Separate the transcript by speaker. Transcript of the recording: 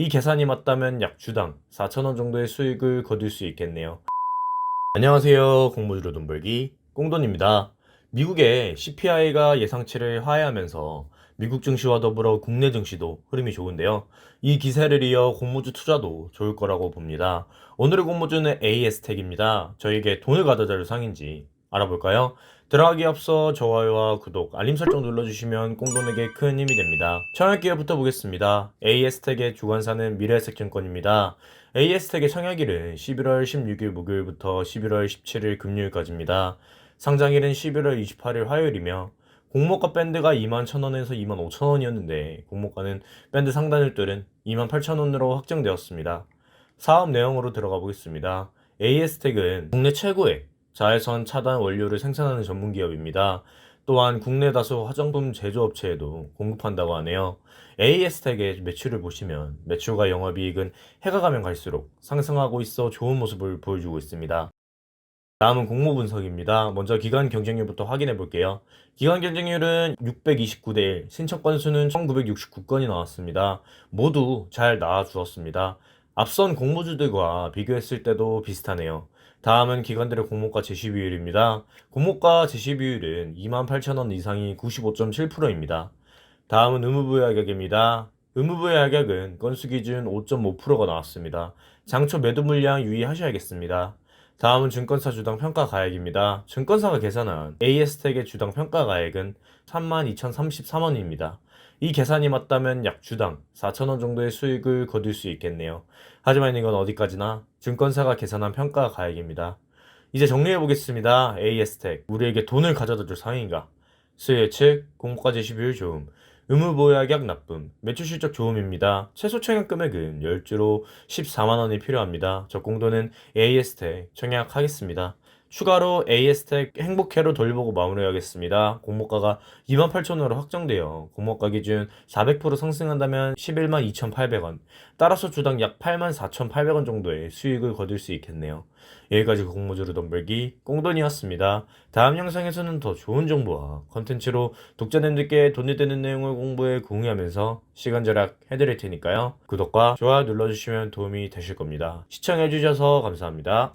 Speaker 1: 이 계산이 맞다면 약 주당 4,000원 정도의 수익을 거둘 수 있겠네요. 안녕하세요. 공모주로 돈 벌기 꽁돈입니다. 미국의 CPI가 예상치를 하회하면서 미국 증시와 더불어 국내 증시도 흐름이 좋은데요. 이 기세를 이어 공모주 투자도 좋을 거라고 봅니다. 오늘의 공모주는 AS텍입니다. 저에게 돈을 가져다 줄 상인지 알아볼까요? 들어가기 앞서 좋아요와 구독, 알림 설정 눌러주시면 꽁돈에게 큰 힘이 됩니다. 청약기회부터 보겠습니다. AS텍의 주관사는 미래에셋증권입니다. AS텍의 청약일은 11월 16일 목요일부터 11월 17일 금요일까지입니다. 상장일은 11월 28일 화요일이며 공모가 밴드가 2만 1천원에서 2만 5천원이었는데 공모가는 밴드 상단일들은 2만 8천원으로 확정되었습니다. 사업 내용으로 들어가 보겠습니다. AS텍은 국내 최고의 자외선 차단 원료를 생산하는 전문 기업입니다. 또한 국내 다수 화장품 제조업체에도 공급한다고 하네요. AS텍의 매출을 보시면 매출과 영업이익은 해가 가면 갈수록 상승하고 있어 좋은 모습을 보여주고 있습니다. 다음은 공모 분석입니다. 먼저 기간 경쟁률부터 확인해 볼게요. 기간 경쟁률은 629대 1, 신청 건수는 1969건이 나왔습니다. 모두 잘 나와 주었습니다. 앞선 공모주들과 비교했을 때도 비슷하네요. 다음은 기관들의 공모가 제시 비율입니다. 공모가 제시 비율은 28,000원 이상이 95.7%입니다. 다음은 의무부여 가격입니다. 의무부여 가격은 건수 기준 5.5%가 나왔습니다. 장초 매도 물량 유의하셔야겠습니다. 다음은 증권사 주당 평가 가액입니다. 증권사가 계산한 AS텍의 주당 평가 가액은 32,033원입니다. 이 계산이 맞다면 약 주당 4,000원 정도의 수익을 거둘 수 있겠네요. 하지만 이건 어디까지나 증권사가 계산한 평가 가액입니다. 이제 정리해 보겠습니다. AS텍 우리에게 돈을 가져다 줄 상인가? 수요 예측, 공모가 제시 비율 좋음, 의무보약약 납품, 매출 실적 좋음입니다. 최소 청약 금액은 10주로 14만원이 필요합니다. 저 공도는 AS텍 청약하겠습니다. 추가로 AS텍 행복회로 돌보고 마무리하겠습니다. 공모가가 28,000원으로 확정되어 공모가 기준 400% 상승한다면 11만 2,800원, 따라서 주당 약 8만 4,800원 정도의 수익을 거둘 수 있겠네요. 여기까지 공모주로 돈벌기 꽁돈이었습니다. 다음 영상에서는 더 좋은 정보와 컨텐츠로 독자님들께 돈이 되는 내용을 공부해 공유하면서 시간 절약 해드릴 테니까요. 구독과 좋아요 눌러주시면 도움이 되실 겁니다. 시청해주셔서 감사합니다.